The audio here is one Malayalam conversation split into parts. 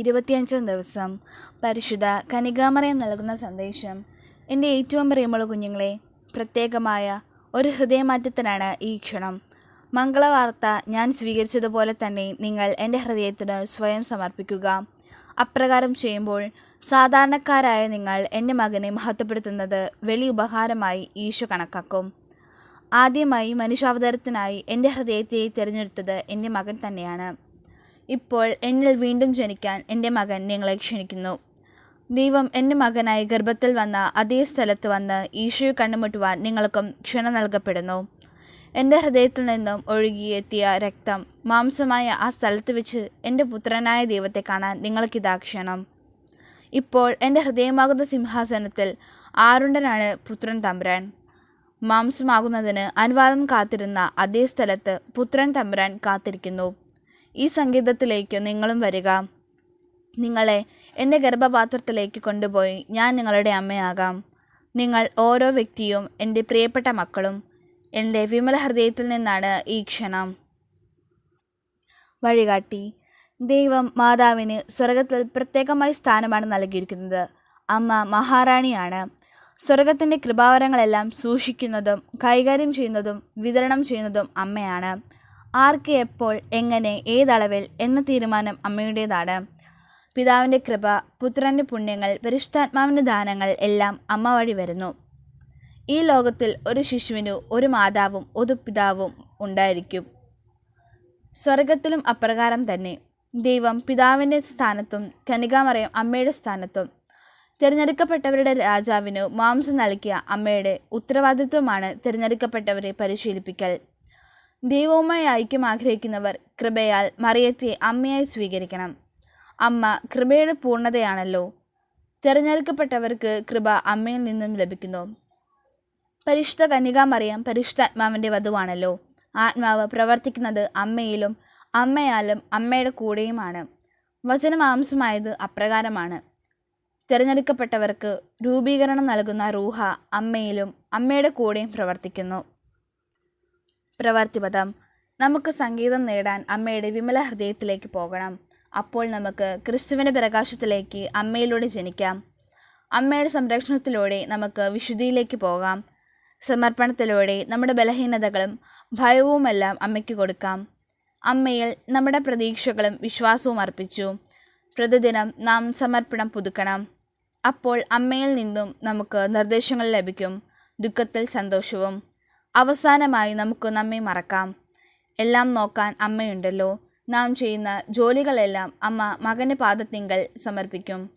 ഇരുപത്തിയഞ്ചാം ദിവസം പരിശുദ്ധ കനികാമറയം നൽകുന്ന സന്ദേശം. എന്റെ ഏറ്റവും പ്രിയമുള്ള കുഞ്ഞുങ്ങളെ പ്രത്യേകമായ ഒരു ഹൃദയമാറ്റത്തിനാണ് ഈ ക്ഷണം. മംഗളവാർത്ത ഞാൻ സ്വീകരിച്ചതുപോലെ തന്നെ നിങ്ങൾ എന്റെ ഹൃദയത്തിന് സ്വയം സമർപ്പിക്കുക. അപ്രകാരം ചെയ്യുമ്പോൾ സാധാരണക്കാരായ നിങ്ങൾ എന്റെ മകനെ മഹത്വപ്പെടുത്തുന്നത് വലിയ ഉപഹാരമായി ഈശോ കണക്കാക്കും. ആദ്യമായി മനുഷ്യാവതാരത്തിനായി എന്റെ ഹൃദയത്തെ തിരഞ്ഞെടുത്തത് എന്റെ മകൻ തന്നെയാണ്. ഇപ്പോൾ എന്നിൽ വീണ്ടും ജനിക്കാൻ എന്റെ മകൻ നിങ്ങളെ ക്ഷണിക്കുന്നു. ദൈവം എന്റെ മകനായി ഗർഭത്തിൽ വന്ന അതേ സ്ഥലത്ത് വന്ന് ഈശോയെ കണ്ടുമുട്ടുവാൻ നിങ്ങൾക്കും ക്ഷണം നൽകപ്പെടുന്നു. എന്റെ ഹൃദയത്തിൽ നിന്നും ഒഴുകിയെത്തിയ രക്തം മാംസമായ ആ സ്ഥലത്ത് വെച്ച് എന്റെ പുത്രനായ ദൈവത്തെ കാണാൻ നിങ്ങൾക്കിതാ ക്ഷണം. ഇപ്പോൾ എന്റെ ഹൃദയമാകുന്ന സിംഹാസനത്തിൽ ആരുണ്ടനാണ് പുത്രൻ തമ്പുരാൻ? മാംസമാകുന്നതിന് അനുവാദം കാത്തിരുന്ന അതേ സ്ഥലത്ത് പുത്രൻ തമ്പുരാൻ കാത്തിരിക്കുന്നു. ഈ സംഗീതത്തിലേക്ക് നിങ്ങളും വരിക. നിങ്ങളെ എന്റെ ഗർഭപാത്രത്തിലേക്ക് കൊണ്ടുപോയി ഞാൻ നിങ്ങളുടെ അമ്മയാകാം. നിങ്ങൾ ഓരോ വ്യക്തിയും എന്റെ പ്രിയപ്പെട്ട മക്കളും എന്റെ വിമല ഹൃദയത്തിൽ നിന്നാണ് ഈ ക്ഷണം. വഴികാട്ടി. ദൈവം മാതാവിന് സ്വർഗത്തിൽ പ്രത്യേകമായി സ്ഥാനമാണ് നൽകിയിരിക്കുന്നത്. അമ്മ മഹാറാണിയാണ്. സ്വർഗത്തിന്റെ കൃപാവരങ്ങളെല്ലാം സൂക്ഷിക്കുന്നതും കൈകാര്യം ചെയ്യുന്നതും വിതരണം ചെയ്യുന്നതും അമ്മയാണ്. ആർക്ക് എപ്പോൾ എങ്ങനെ ഏതളവിൽ എന്ന തീരുമാനം അമ്മയുടേതാണ്. പിതാവിന്റെ കൃപ പുത്രന്റെ പുണ്യങ്ങൾ പരിശുദ്ധാത്മാവിന്റെ ദാനങ്ങൾ എല്ലാം അമ്മ വഴി വരുന്നു. ഈ ലോകത്തിൽ ഒരു ശിശുവിനു ഒരു മാതാവും ഒരു പിതാവും ഉണ്ടായിരിക്കും. സ്വർഗത്തിലും അപ്രകാരം തന്നെ. ദൈവം പിതാവിന്റെ സ്ഥാനത്തും കനികാമറയും അമ്മയുടെ സ്ഥാനത്തും. തിരഞ്ഞെടുക്കപ്പെട്ടവരുടെ രാജാവിനു മാംസം നൽകിയ അമ്മയുടെ ഉത്തരവാദിത്വമാണ് തിരഞ്ഞെടുക്കപ്പെട്ടവരെ പരിശീലിപ്പിക്കൽ. ദൈവവുമായി ഐക്യം ആഗ്രഹിക്കുന്നവർ കൃപയാൽ മറിയത്തെ അമ്മയായി സ്വീകരിക്കണം. അമ്മ കൃപയുടെ പൂർണതയാണല്ലോ. തിരഞ്ഞെടുക്കപ്പെട്ടവർക്ക് കൃപ അമ്മയിൽ നിന്നും ലഭിക്കുന്നു. പരിശുദ്ധ കന്യകാമറിയം പരിശുദ്ധാത്മാവിന്റെ വധുവാണല്ലോ. ആത്മാവ് പ്രവർത്തിക്കുന്നത് അമ്മയിലും അമ്മയാലും അമ്മയുടെ കൂടെയുമാണ്. വചനമാംസമായത് അപ്രകാരമാണ്. തിരഞ്ഞെടുക്കപ്പെട്ടവർക്ക് രൂപീകരണം നൽകുന്ന റൂഹ അമ്മയിലും അമ്മയുടെ കൂടെയും പ്രവർത്തിക്കുന്നു. പ്രവർത്തിപദം നമുക്ക് സംഗീതം നേടാൻ അമ്മയുടെ വിമല ഹൃദയത്തിലേക്ക് പോകണം. അപ്പോൾ നമുക്ക് ക്രിസ്തുവിന്റെ പ്രകാശത്തിലേക്ക് അമ്മയിലൂടെ ജനിക്കാം. അമ്മയുടെ സംരക്ഷണത്തിലൂടെ നമുക്ക് വിശുദ്ധിയിലേക്ക് പോകാം. സമർപ്പണത്തിലൂടെ നമ്മുടെ ബലഹീനതകളും ഭയവുമെല്ലാം അമ്മയ്ക്ക് കൊടുക്കാം. അമ്മയിൽ നമ്മുടെ പ്രതീക്ഷകളും വിശ്വാസവും അർപ്പിച്ചു. പ്രതിദിനം നാം സമർപ്പണം പുതുക്കണം. അപ്പോൾ അമ്മയിൽ നിന്നും നമുക്ക് നിർദ്ദേശങ്ങൾ ലഭിക്കും. ദുഃഖത്തിൽ സന്തോഷവും അവസാനമായി നമുക്ക് നമ്മെ മറക്കാം. എല്ലാം നോക്കാൻ അമ്മയുണ്ടല്ലോ. നാം ചെയ്യുന്ന ജോലികളെല്ലാം അമ്മ മകന്റെ പാദത്തിങ്കൽ സമർപ്പിക്കും.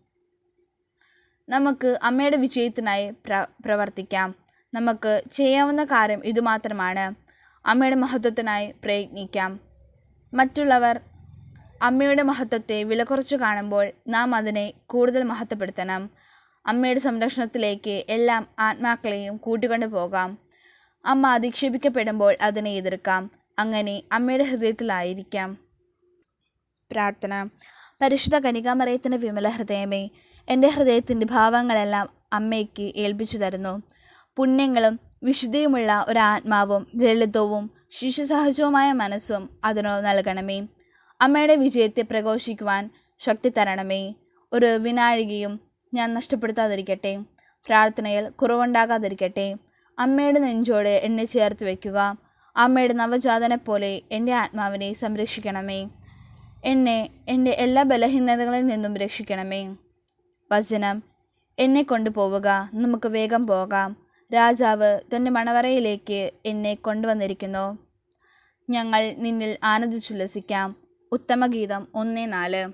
നമുക്ക് അമ്മയുടെ വിജയത്തിനായി പ്ര പ്രവർത്തിക്കാം. നമുക്ക് ചെയ്യാവുന്ന കാര്യം ഇതുമാത്രമാണ് അമ്മയുടെ മഹത്വത്തിനായി പ്രയത്നിക്കാം. മറ്റുള്ളവർ അമ്മയുടെ മഹത്വത്തെ വിലകുറച്ചു കാണുമ്പോൾ നാം അതിനെ കൂടുതൽ മഹത്വപ്പെടുത്തണം. അമ്മയുടെ സംരക്ഷണത്തിലേക്ക് എല്ലാം ആത്മാക്കളെയും കൂട്ടിക്കൊണ്ടു പോകാം അമ്മ അധിക്ഷേപിക്കപ്പെടുമ്പോൾ അതിനെ എതിർക്കാം. അങ്ങനെ അമ്മയുടെ ഹൃദയത്തിലായിരിക്കാം. പ്രാർത്ഥന. പരിശുദ്ധ കനികാമറയത്തിന്റെ വിമല ഹൃദയമേ എന്റെ ഹൃദയത്തിന്റെ ഭാവങ്ങളെല്ലാം അമ്മയ്ക്ക് ഏൽപ്പിച്ചു തരുന്നു. പുണ്യങ്ങളും വിശുദ്ധിയുമുള്ള ഒരാത്മാവും ലളിതവും ശിശുസഹജവുമായ മനസ്സും അതിനു നൽകണമേ. അമ്മയുടെ വിജയത്തെ പ്രഘോഷിക്കുവാൻ ശക്തി തരണമേ. ഒരു വിനാഴികയും ഞാൻ നഷ്ടപ്പെടുത്താതിരിക്കട്ടെ. പ്രാർത്ഥനയിൽ കുറവുണ്ടാകാതിരിക്കട്ടെ. അമ്മയുടെ നെഞ്ചോട് എന്നെ ചേർത്ത് വയ്ക്കുക. അമ്മയുടെ നവജാതനെ പോലെ എന്റെ ആത്മാവിനെ സംരക്ഷിക്കണമേ. എന്നെ എന്റെ എല്ലാ ബലഹീനതകളിൽ നിന്നും രക്ഷിക്കണമേ. വചനം എന്നെ കൊണ്ടുപോവുക നമുക്ക് വേഗം പോകാം. രാജാവ് തന്റെ മണവറയിലേക്ക് എന്നെ കൊണ്ടുവന്നിരിക്കുന്നു. ഞങ്ങൾ നിന്നിൽ ആനന്ദിച്ചുല്ലസിക്കാം ഉത്തമഗീതം ഒന്ന് നാല്.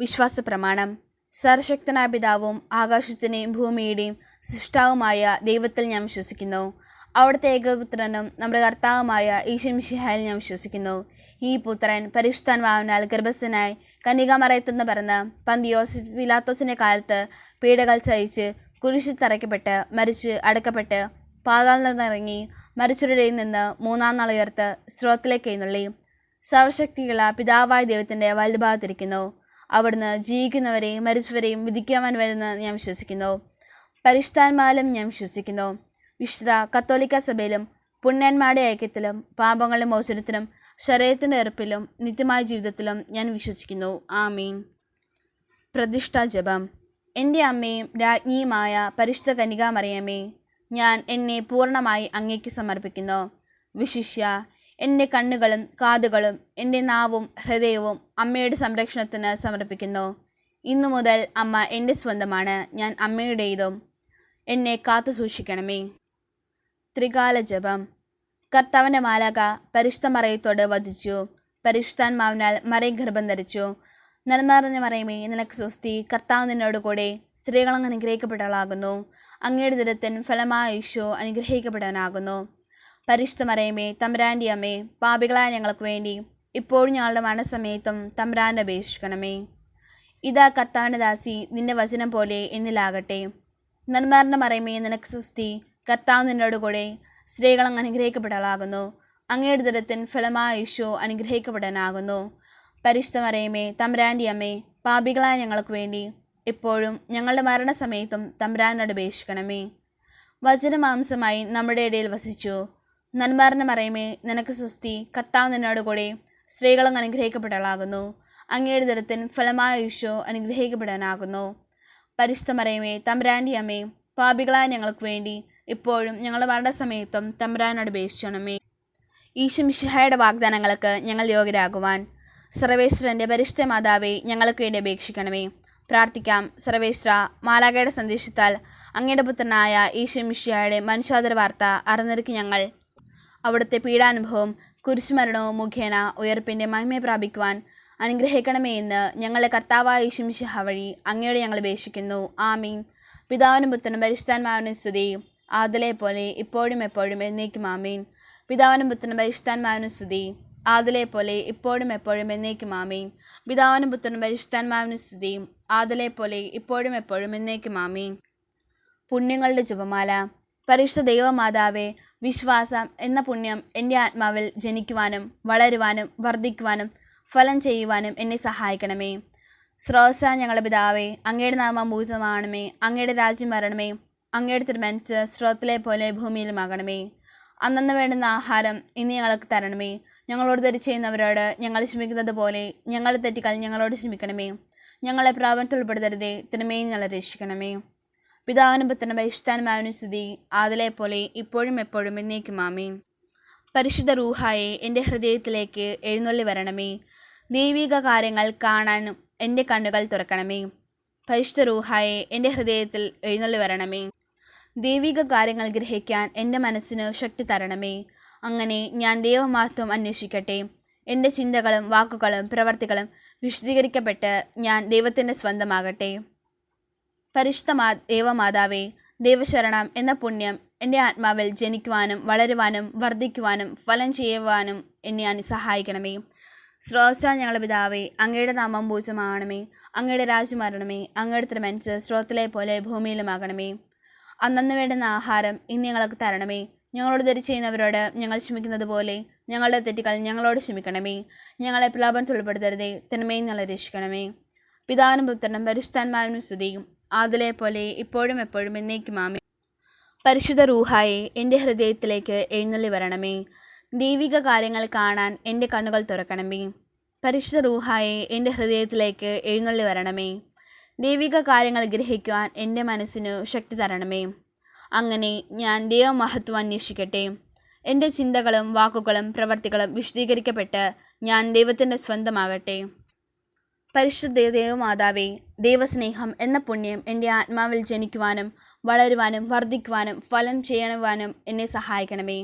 വിശ്വാസ പ്രമാണം സർശക്തനായ പിതാവും ആകാശത്തിന്റെയും ഭൂമിയുടെയും സൃഷ്ടാവുമായ ദൈവത്തിൽ ഞാൻ വിശ്വസിക്കുന്നു. അവിടുത്തെ ഏകപുത്രനും നമ്മുടെ കർത്താവുമായ ഈശ്വംഷിഹായിൽ ഞാൻ വിശ്വസിക്കുന്നു. ഈ പുത്രൻ പരിശുദ്ധാൻവാവിനാൽ ഗർഭസ്ഥനായി കന്യകാമറയത്തുനിന്ന് പറഞ്ഞ് പന്തിയോസ് വിലാത്തോസിന്റെ കാലത്ത് പീഡകൾ സഹിച്ച് കുരിശിൽ തറയ്ക്കപ്പെട്ട് മരിച്ച് അടക്കപ്പെട്ട് പാതാളിൽ നിന്നിറങ്ങി മരിച്ചവരുടെയിൽ നിന്ന് മൂന്നാം നാൾ ഉയർത്ത് സ്രോതത്തിലേക്ക് എഴുന്നള്ളി. സർവശക്തിയുള്ള പിതാവായ ദൈവത്തിന്റെ വലുഭാഗത്തിരിക്കുന്നു അവിടുന്ന് ജീവിക്കുന്നവരെയും മരിച്ചവരെയും വിധിക്കുവാൻ വരുന്ന ഞാൻ വിശ്വസിക്കുന്നു. പരിഷ്ഠാന്മാരിലും ഞാൻ വിശ്വസിക്കുന്നു. വിശുദ്ധ കത്തോലിക്ക സഭയിലും പുണ്യന്മാരുടെ ഐക്യത്തിലും പാപങ്ങളുടെ മോചനത്തിലും ശരീരത്തിന്റെ എറുപ്പിലും നിത്യമായ ജീവിതത്തിലും ഞാൻ വിശ്വസിക്കുന്നു. ആമീൻ. പ്രതിഷ്ഠാ ജപം. എന്റെ അമ്മയും രാജ്ഞിയുമായ പരിശുദ്ധ കനികാമറിയമ്മേ ഞാൻ എന്നെ പൂർണമായി അങ്ങേക്ക് സമർപ്പിക്കുന്നു. വിശിഷ്യ എന്റെ കണ്ണുകളും കാതുകളും എന്റെ നാവും ഹൃദയവും അമ്മയുടെ സംരക്ഷണത്തിന് സമർപ്പിക്കുന്നു. ഇന്നു മുതൽ അമ്മ എന്റെ സ്വന്തമാണ് ഞാൻ അമ്മയുടേതും എന്നെ കാത്തു സൂക്ഷിക്കണമേ. ത്രികാല ജപം. കർത്താവിന്റെ മാലാക പരിശുദ്ധ മറയത്തോട് വധിച്ചു പരിശുദ്ധാത്മാവിനാൽ മറയും ഗർഭം ധരിച്ചു. നന്മറിഞ്ഞ മറയമേ നിനക്ക് സ്വസ്തി. കർത്താവ് നിന്നോട് കൂടെ സ്ത്രീകളങ്ങ് അനുഗ്രഹിക്കപ്പെട്ടവളാകുന്നു. അങ്ങയുടെ ദിനത്തിൻ ഫലമായ ഈശോ അനുഗ്രഹിക്കപ്പെടാനാകുന്നു പരിശുദ്ധ തമ്പുരാന്റെ അമ്മേ പാപികളായ ഞങ്ങൾക്ക് വേണ്ടി ഇപ്പോഴും ഞങ്ങളുടെ മരണസമയത്തും തമ്പുരാന്റെ അപേക്ഷിക്കണമേ. ഇതാ കർത്താവിന്റെ ദാസി നിന്റെ വചനം പോലെ എന്നിലാകട്ടെ. നന്മാരുടെ മറയമേ നിനക്ക് സുസ്തി കർത്താവ് നിന്നോട് കൂടെ സ്ത്രീകളങ്ങ് അനുഗ്രഹിക്കപ്പെടലാകുന്നു. അങ്ങയുടെ ദുരത്തിൻ ഫലമായ ഈശോ അനുഗ്രഹിക്കപ്പെടാനാകുന്നു. പരിശുദ്ധ തമ്പുരാന്റെ അമ്മേ പാപികളായ ഞങ്ങൾക്ക് വേണ്ടി എപ്പോഴും ഞങ്ങളുടെ മരണസമയത്തും തമ്പുരാനോട് അപേക്ഷിക്കണമേ. വചനമാംസമായി നമ്മുടെ ഇടയിൽ വസിച്ചു. നന്മാറിന്റെ മറയമേ നിനക്ക് സുസ്തി കർത്താവ് നിന്നോട് കൂടെ സ്ത്രീകളും അനുഗ്രഹിക്കപ്പെടലാകുന്നു. അങ്ങയുടെ ദിനത്തിൻ ഫലമായ ഈശോ അനുഗ്രഹിക്കപ്പെടാനാകുന്നു. പരിശുദ്ധ മറയമേ തമ്പുരാന്റെ അമ്മേ പാപികളായ ഞങ്ങൾക്ക് വേണ്ടി ഇപ്പോഴും ഞങ്ങളുടെ മരണസമയത്തും തമ്പുരാനോട് അപേക്ഷിക്കണമേ ഈശുമിഷിഹായുടെ വാഗ്ദാനങ്ങൾക്ക് ഞങ്ങൾ യോഗ്യരാകുവാൻ സർവേശ്വരന്റെ പരിശുദ്ധ മാതാവെ ഞങ്ങൾക്ക് വേണ്ടി അപേക്ഷിക്കണമേ. പ്രാർത്ഥിക്കാം. സർവേശ്വര മാലാകയുടെ സന്ദേശത്താൽ അങ്ങയുടെ പുത്രനായ ഈശുമിഷിഹായുടെ മനുഷ്യാതര വാർത്ത അറിഞ്ഞിരിക്കും ഞങ്ങൾ. അവിടുത്തെ പീഡാനുഭവം കുരിശുമരണവും മുഖേന ഉയർപ്പിന്റെ മഹിമയെ പ്രാപിക്കുവാൻ അനുഗ്രഹിക്കണമേ എന്ന് ഞങ്ങളെ കർത്താവായ ഈശുമിഷിഹ വഴി അങ്ങയോട് ഞങ്ങൾ അപേക്ഷിക്കുന്നു. ആമീൻ. പിതാവിനും പുത്രനും പരിശുദ്ധാൻമാവിനും സ്തുതി. ആദലെ പോലെ ഇപ്പോഴും എപ്പോഴും എന്നേക്കും ആമീൻ. പിതാവിനും പുത്രനും പരിശുദ്ധാൻമാവിനും സ്തുതി. ആദലെ പോലെ ഇപ്പോഴും എപ്പോഴും എന്നേക്കും ആമീൻ. പിതാവിനും പുത്രനും പരിശുദ്ധാൻമാവിനും സ്തുതി. ആദലെ പോലെ ഇപ്പോഴും എപ്പോഴും എന്നേക്കും ആമീൻ. പുണ്യങ്ങളുടെ ജപമാല. പരിശുദ്ധ ദൈവമാതാവേ വിശ്വാസം എന്ന പുണ്യം എന്റെ ആത്മാവിൽ ജനിക്കുവാനും വളരുവാനും വർദ്ധിക്കുവാനും ഫലം ചെയ്യുവാനും എന്നെ സഹായിക്കണമേ. സ്രോസ ഞങ്ങളുടെ പിതാവേ അങ്ങയുടെ നാമം ഭൂതമാണമേ അങ്ങയുടെ രാജ്യം വരണമേ അങ്ങയുടെ തിരുമനസ് സ്രോത്തിലെ പോലെ ഭൂമിയിലുമാകണമേ. അന്നന്ന് വേണ്ടുന്ന ആഹാരം ഇന്ന് ഞങ്ങൾക്ക് തരണമേ. ഞങ്ങളോട് തെറ്റ് ചെയ്യുന്നവരോട് ഞങ്ങൾ ക്ഷമിക്കുന്നത് പോലെ ഞങ്ങളുടെ തെറ്റിക്കാൽ ഞങ്ങളോട് ക്ഷമിക്കണമേ. ഞങ്ങളെ പ്രാപനത്തിൽ ഉൾപ്പെടുത്തരുതേ തിരുമേ ഞങ്ങളെ രക്ഷിക്കണമേ. പിതാവിനും പുത്രനും പരിശുദ്ധാനുമാവിനും സ്തുതി. ആദലെ പോലെ ഇപ്പോഴും എപ്പോഴും എന്നേക്കും ആമീൻ. പരിശുദ്ധ റൂഹായെ എന്റെ ഹൃദയത്തിലേക്ക് എഴുന്നള്ളി വരണമേ. ദൈവിക കാര്യങ്ങൾ കാണാനും എന്റെ കണ്ണുകൾ തുറക്കണമേ. പരിശുദ്ധ റൂഹായെ എന്റെ ഹൃദയത്തിൽ എഴുന്നള്ളി വരണമേ. ദൈവിക കാര്യങ്ങൾ ഗ്രഹിക്കാൻ എന്റെ മനസ്സിന് ശക്തി തരണമേ. അങ്ങനെ ഞാൻ ദൈവമാത്വം അന്വേഷിക്കട്ടെ. എന്റെ ചിന്തകളും വാക്കുകളും പ്രവർത്തികളും വിശദീകരിക്കപ്പെട്ട് ഞാൻ ദൈവത്തിന്റെ സ്വന്തമാകട്ടെ. പരിശുദ്ധ മാ ദേവമാതാവേ ദേവശരണം എന്ന പുണ്യം എന്റെ ആത്മാവിൽ ജനിക്കുവാനും വളരുവാനും വർദ്ധിക്കുവാനും ഫലം ചെയ്യുവാനും എന്നെ അനു സഹായിക്കണമേ. സ്രോത ഞങ്ങളുടെ പിതാവേ അങ്ങയുടെ നാമം പൂജമാകണമേ അങ്ങയുടെ രാജ്യം വരണമേ അങ്ങയുടെ തിരുമനസ് സ്രോതത്തിലെ പോലെ ഭൂമിയിലുമാകണമേ. അന്നന്ന് വേണ്ടുന്ന ആഹാരം ഇന്ന് ഞങ്ങൾക്ക് തരണമേ. ഞങ്ങളോട് തെറ്റ് ചെയ്യുന്നവരോട് ഞങ്ങൾ ക്ഷമിക്കുന്നത് പോലെ ഞങ്ങളുടെ തെറ്റുകൾ ഞങ്ങളോട് ക്ഷമിക്കണമേ. ഞങ്ങളെ പ്രലാപനത്തിൽ ഉൾപ്പെടുത്തരുതേ തിന്മയും ഞങ്ങളെ രക്ഷിക്കണമേ. പിതാവിനും പുത്രനും പരിശുദ്ധാത്മാവിനും സ്തുതിയും. ആദിലെ പോലെ ഇപ്പോഴും എപ്പോഴും എന്നേക്കും ആമേ പരിശുദ്ധ റൂഹായെ എന്റെ ഹൃദയത്തിലേക്ക് എഴുന്നള്ളി വരണമേ. ദൈവിക കാര്യങ്ങൾ കാണാൻ എന്റെ കണ്ണുകൾ തുറക്കണമേ. പരിശുദ്ധ റൂഹായെ എന്റെ ഹൃദയത്തിലേക്ക് എഴുന്നള്ളി വരണമേ. ദൈവിക കാര്യങ്ങൾ ഗ്രഹിക്കുവാൻ എന്റെ മനസ്സിനു ശക്തി തരണമേ. അങ്ങനെ ഞാൻ ദൈവമഹത്വം അന്വേഷിക്കട്ടെ. എന്റെ ചിന്തകളും വാക്കുകളും പ്രവർത്തികളും വിശദീകരിക്കപ്പെട്ട് ഞാൻ ദൈവത്തിന്റെ സ്വന്തമാകട്ടെ. പരിശുദ്ധ ദേവമാതാവേ ദൈവസ്നേഹം എന്ന പുണ്യം എന്റെ ആത്മാവിൽ ജനിക്കുവാനും വളരുവാനും വർദ്ധിക്കുവാനും ഫലം ചെയ്യണവാനും എന്നെ സഹായിക്കണമേ.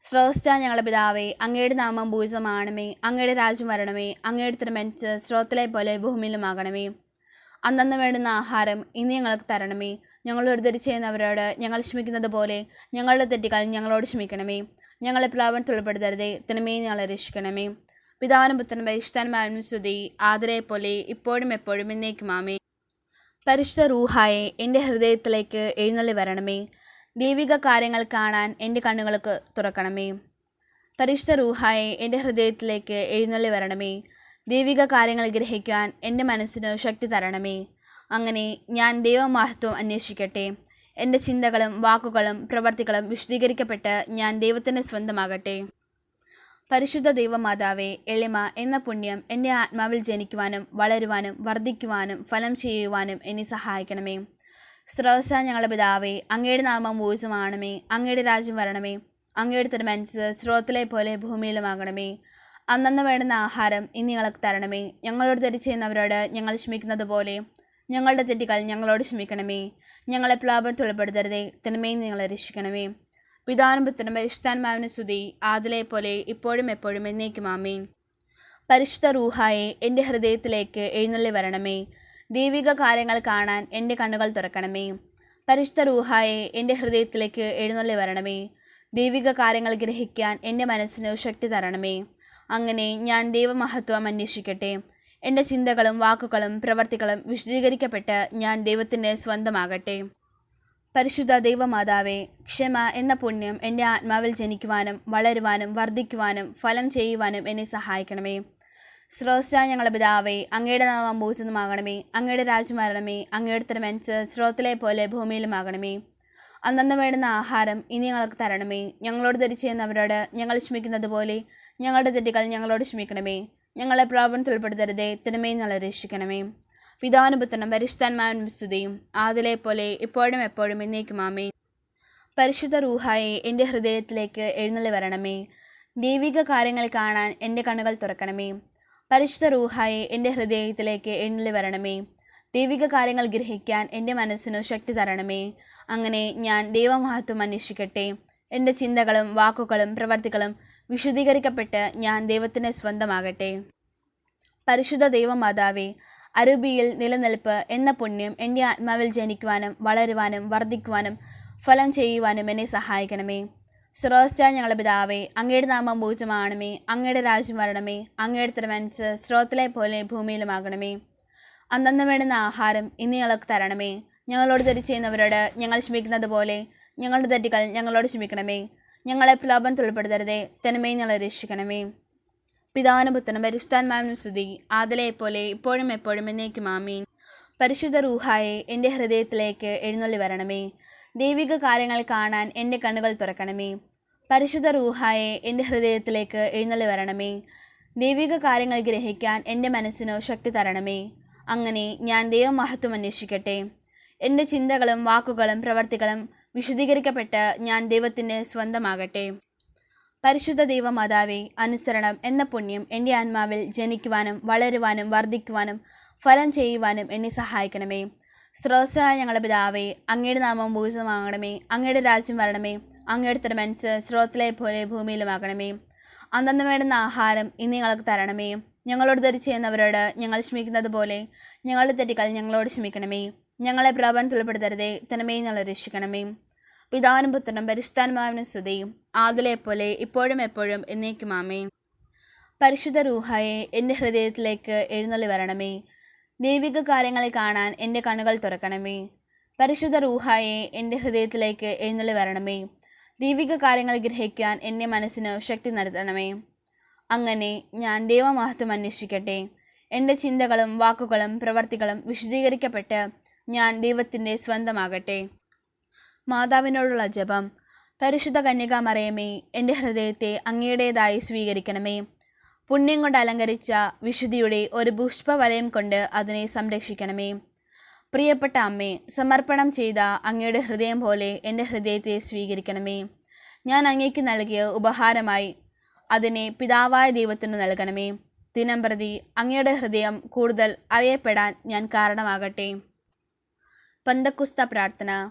സ്രോസ്ത ഞങ്ങളെ പിതാവേ അങ്ങയുടെ നാമം ഭൂജമാണമേ അങ്ങയുടെ രാജ്യം വരണമേ അങ്ങയുടെ തിരുമനസ് സ്രോത്തിലെ പോലെ ഭൂമിയിലുമാകണമേ. അന്നന്ന് വേണ്ടുന്ന ആഹാരം ഇന്ന് ഞങ്ങൾക്ക് തരണമേ. ഞങ്ങളോട് തെറ്റ് ചെയ്യുന്നവരോട് ഞങ്ങൾ ക്ഷമിക്കുന്നത് പോലെ ഞങ്ങളുടെ തെറ്റുകൾ ഞങ്ങളോട് ക്ഷമിക്കണമേ. ഞങ്ങളെ പ്ലാവൻ തുളപ്പെടുത്തരുതേ തിന്മേ ഞങ്ങളെ രക്ഷിക്കണമേ. പിതാവിനും പുത്രനും പരിശുദ്ധാത്മാവിനും സ്തുതി. ആദരയെപ്പോലെ പോലെ ഇപ്പോഴും എപ്പോഴും എന്നേക്കും ആമേ പരിശുദ്ധ റൂഹായെ എന്റെ ഹൃദയത്തിലേക്ക് എഴുന്നള്ളി വരണമേ. ദൈവിക കാര്യങ്ങൾ കാണാൻ എന്റെ കണ്ണുകൾക്ക് തുറക്കണമേ. പരിശുദ്ധ റൂഹായെ എന്റെ ഹൃദയത്തിലേക്ക് എഴുന്നള്ളി വരണമേ. ദൈവിക കാര്യങ്ങൾ ഗ്രഹിക്കാൻ എന്റെ മനസ്സിന് ശക്തി തരണമേ. അങ്ങനെ ഞാൻ ദൈവമഹത്വം അന്വേഷിക്കട്ടെ. എന്റെ ചിന്തകളും വാക്കുകളും പ്രവർത്തികളും വിശദീകരിക്കപ്പെട്ട് ഞാൻ ദൈവത്തിന്റെ സ്വന്തമാകട്ടെ. പരിശുദ്ധ ദൈവമാതാവേ എളിമ എന്ന പുണ്യം എന്റെ ആത്മാവിൽ ജനിക്കുവാനും വളരുവാനും വർദ്ധിക്കുവാനും ഫലം ചെയ്യുവാനും എന്നെ സഹായിക്കണമേ. സ്രോസ ഞങ്ങളുടെ പിതാവേ അങ്ങയുടെ നാമം ഊർജമാണമേ അങ്ങയുടെ രാജ്യം വരണമേ അങ്ങയുടെ തിരുമനസ് സ്രോത്തിലെ പോലെ ഭൂമിയിലുമാകണമേ. അന്നന്ന് വേണ്ടുന്ന ആഹാരം ഇനി ഞങ്ങൾക്ക് തരണമേ. ഞങ്ങളോട് തെറ്റ് ചെയ്യുന്നവരോട് ഞങ്ങൾ ക്ഷമിക്കുന്നത് പോലെ ഞങ്ങളുടെ തെറ്റുകൾ ഞങ്ങളോട് ക്ഷമിക്കണമേ. ഞങ്ങളെ പ്ലാപനത്തിൽ ഉൾപ്പെടുത്തരുതേ തിന്മയും നിങ്ങളെ രക്ഷിക്കണമേ. പിതാനും പുത്രനും പരിശുദ്ധാത്മാവിന് സ്തുതി. ആദിലെ പോലെ ഇപ്പോഴും എപ്പോഴും എന്നേക്കും ആമേൻ. പരിശുദ്ധ റൂഹായെ എന്റെ ഹൃദയത്തിലേക്ക് എഴുന്നള്ളി വരണമേ. ദൈവിക കാര്യങ്ങൾ കാണാൻ എന്റെ കണ്ണുകൾ തുറക്കണമേ. പരിശുദ്ധ റൂഹായെ എന്റെ ഹൃദയത്തിലേക്ക് എഴുന്നള്ളി വരണമേ. ദൈവിക കാര്യങ്ങൾ ഗ്രഹിക്കാൻ എന്റെ മനസ്സിന് ശക്തി തരണമേ. അങ്ങനെ ഞാൻ ദൈവമഹത്വം അന്വേഷിക്കട്ടെ. എന്റെ ചിന്തകളും വാക്കുകളും പ്രവർത്തികളും വിശദീകരിക്കപ്പെട്ട് ഞാൻ ദൈവത്തിന്റെ സ്വന്തമാകട്ടെ. പരിശുദ്ധ ദൈവമാതാവേ ക്ഷമ എന്ന പുണ്യം എന്റെ ആത്മാവിൽ ജനിക്കുവാനും വളരുവാനും വർദ്ധിക്കുവാനും ഫലം ചെയ്യുവാനും എന്നെ സഹായിക്കണമേ. സ്രോസ്റ്റ ഞങ്ങളുടെ പിതാവേ അങ്ങയുടെ നാമം ഭൂഷിതമാകണമേ അങ്ങയുടെ രാജ്യം അങ്ങയുടെ തിരുമനസ് സ്രോത്തിലെ പോലെ ഭൂമിയിലുമാകണമേ. അന്നന്ന് വേണ്ടുന്ന ആഹാരം ഇനി ഞങ്ങൾക്ക് തരണമേ. ഞങ്ങളോട് ധരിച്ചു ചെയ്യുന്നവരോട് ഞങ്ങൾ ക്ഷമിക്കുന്നത് പോലെ ഞങ്ങളുടെ തെറ്റുകൾ ഞങ്ങളോട് ക്ഷമിക്കണമേ. ഞങ്ങളെ പ്രോബ്ലത്തിൽ ഉൾപ്പെടുത്തരുതേ തിരുമേ ഞങ്ങളെ രക്ഷിക്കണമേ. പിതാനുപുത്രനും പരിശുദ്ധന്മാരും സ്തുതിയും. ആദിലെ പോലെ ഇപ്പോഴും എപ്പോഴും എന്നേക്കും ആമേ പരിശുദ്ധ റൂഹായെ എന്റെ ഹൃദയത്തിലേക്ക് എഴുന്നള്ളി വരണമേ. ദൈവിക കാര്യങ്ങൾ കാണാൻ എന്റെ കണ്ണുകൾ തുറക്കണമേ. പരിശുദ്ധ റൂഹായെ എന്റെ ഹൃദയത്തിലേക്ക് എഴുന്നള്ളി വരണമേ. ദൈവിക കാര്യങ്ങൾ ഗ്രഹിക്കാൻ എന്റെ മനസ്സിനു ശക്തി തരണമേ. അങ്ങനെ ഞാൻ ദൈവമഹത്വം അന്വേഷിക്കട്ടെ. എന്റെ ചിന്തകളും വാക്കുകളും പ്രവർത്തികളും വിശുദ്ധീകരിക്കപ്പെട്ട് ഞാൻ ദൈവത്തിന്റെ സ്വന്തമാകട്ടെ. പരിശുദ്ധ ദൈവമാതാവേ അരൂപിയിൽ നിലനിൽപ്പ് എന്ന പുണ്യം എന്റെ ആത്മാവിൽ ജനിക്കുവാനും വളരുവാനും വർദ്ധിക്കുവാനും ഫലം ചെയ്യുവാനും എന്നെ സഹായിക്കണമേ. സ്രോസ്റ്റ ഞങ്ങളുടെ പിതാവേ അങ്ങയുടെ നാമം പൂജ്യമാണമേ അങ്ങയുടെ രാജ്യം വരണമേ അങ്ങയുടെ തിരുമനസ് സ്രോത്തിലെ പോലെ ഭൂമിയിലുമാകണമേ. അന്നന്ന് വേണ്ടുന്ന ആഹാരം ഇന്ന് ഞങ്ങൾക്ക് തരണമേ. ഞങ്ങളോട് തെറ്റ് ചെയ്യുന്നവരോട് ഞങ്ങൾ ക്ഷമിക്കുന്നത് പോലെ ഞങ്ങളുടെ തെറ്റുകൾ ഞങ്ങളോട് ക്ഷമിക്കണമേ. ഞങ്ങളെ പ്രലോഭനത്തിൽ ഉൾപ്പെടുത്തരുതേ തനിമയും ഞങ്ങളെ രക്ഷിക്കണമേ. പിതാനുപുത്രനും പരിശുദ്ധാത്മാവിനും സ്തുതി. ആദലെ പോലെ ഇപ്പോഴും എപ്പോഴും എന്നേക്കും ആമീൻ. പരിശുദ്ധ റൂഹായെ എന്റെ ഹൃദയത്തിലേക്ക് എഴുന്നള്ളി വരണമേ. ദൈവിക കാര്യങ്ങൾ കാണാൻ എന്റെ കണ്ണുകൾ തുറക്കണമേ. പരിശുദ്ധ റൂഹായെ എന്റെ ഹൃദയത്തിലേക്ക് എഴുന്നള്ളി വരണമേ. ദൈവിക കാര്യങ്ങൾ ഗ്രഹിക്കാൻ എന്റെ മനസ്സിന് ശക്തി തരണമേ. അങ്ങനെ ഞാൻ ദൈവമഹത്വം അന്വേഷിക്കട്ടെ. എന്റെ ചിന്തകളും വാക്കുകളും പ്രവർത്തികളും വിശദീകരിക്കപ്പെട്ട് ഞാൻ ദൈവത്തിന്റെ സ്വന്തമാകട്ടെ. പരിശുദ്ധ ദൈവമാതാവേ അനുസരണം എന്ന പുണ്യം എന്റെ ആത്മാവിൽ ജനിക്കുവാനും വളരുവാനും വർദ്ധിക്കുവാനും ഫലം ചെയ്യുവാനും എന്നെ സഹായിക്കണമേ. സ്രോതസ്സനായ ഞങ്ങളുടെ പിതാവേ അങ്ങയുടെ നാമം ഭൂസമാകണമേ അങ്ങയുടെ രാജ്യം വരണമേ. അങ്ങയുടെ തിരുമനസ് സ്രോത്തിലെ പോലെ ഭൂമിയിലുമാകണമേ. അന്നന്ന് വേണ്ടുന്ന ആഹാരം ഇന്ന് ഞങ്ങൾക്ക് തരണമേ. ഞങ്ങളോട് ധരിച്ച് ചെയ്യുന്നവരോട് ഞങ്ങൾ ക്ഷമിക്കുന്നത് പോലെ ഞങ്ങളുടെ തെറ്റുകൾ ഞങ്ങളോട് ക്ഷമിക്കണമേ. ഞങ്ങളെ പ്രാപനത്തിൽപ്പെടുത്തരുതേ തനമേ ഞങ്ങളെ രക്ഷിക്കണമേ. പിതാവിനും പുത്രനും പരിശുദ്ധാത്മാവിനും സ്തുതിയും പോലെ ഇപ്പോഴും എപ്പോഴും എന്നേക്കും ആമേ പരിശുദ്ധ റൂഹായെ എന്റെ ഹൃദയത്തിലേക്ക് എഴുന്നള്ളി വരണമേ. ദൈവിക കാര്യങ്ങളെ കാണാൻ എന്റെ കണ്ണുകൾ തുറക്കണമേ. പരിശുദ്ധ റൂഹായെ എന്റെ ഹൃദയത്തിലേക്ക് എഴുന്നള്ളി വരണമേ. ദൈവിക കാര്യങ്ങൾ ഗ്രഹിക്കാൻ എന്റെ മനസ്സിന് ശക്തി നൽകണമേ. അങ്ങനെ ഞാൻ ദൈവമഹത്വം അന്വേഷിക്കട്ടെ. എന്റെ ചിന്തകളും വാക്കുകളും പ്രവർത്തികളും വിശദീകരിക്കപ്പെട്ട് ഞാൻ ദൈവത്തിന്റെ സ്വന്തമാകട്ടെ. മാതാവിനോടുള്ള ജപം. പരിശുദ്ധ കന്യക മറിയമേ എന്റെ ഹൃദയത്തെ അങ്ങയുടേതായി സ്വീകരിക്കണമേ. പുണ്യം കൊണ്ട് അലങ്കരിച്ച വിശുദ്ധിയുടെ ഒരു പുഷ്പവലയം കൊണ്ട് അതിനെ സംരക്ഷിക്കണമേ. പ്രിയപ്പെട്ട അമ്മേ സമർപ്പണം ചെയ്ത അങ്ങയുടെ ഹൃദയം പോലെ എന്റെ ഹൃദയത്തെ സ്വീകരിക്കണമേ. ഞാൻ അങ്ങേക്ക് നൽകിയ ഉപഹാരമായി അതിനെ പിതാവായ ദൈവത്തിന് നൽകണമേ. ദിനം പ്രതി അങ്ങയുടെ ഹൃദയം കൂടുതൽ അറിയപ്പെടാൻ ഞാൻ കാരണമാകട്ടെ. പന്തക്കുസ്ത പ്രാർത്ഥന.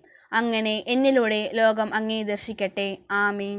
അങ്ങനെ എന്നിലൂടെ ലോകം അങ്ങേ ദർശിക്കട്ടെ. ആമീൻ.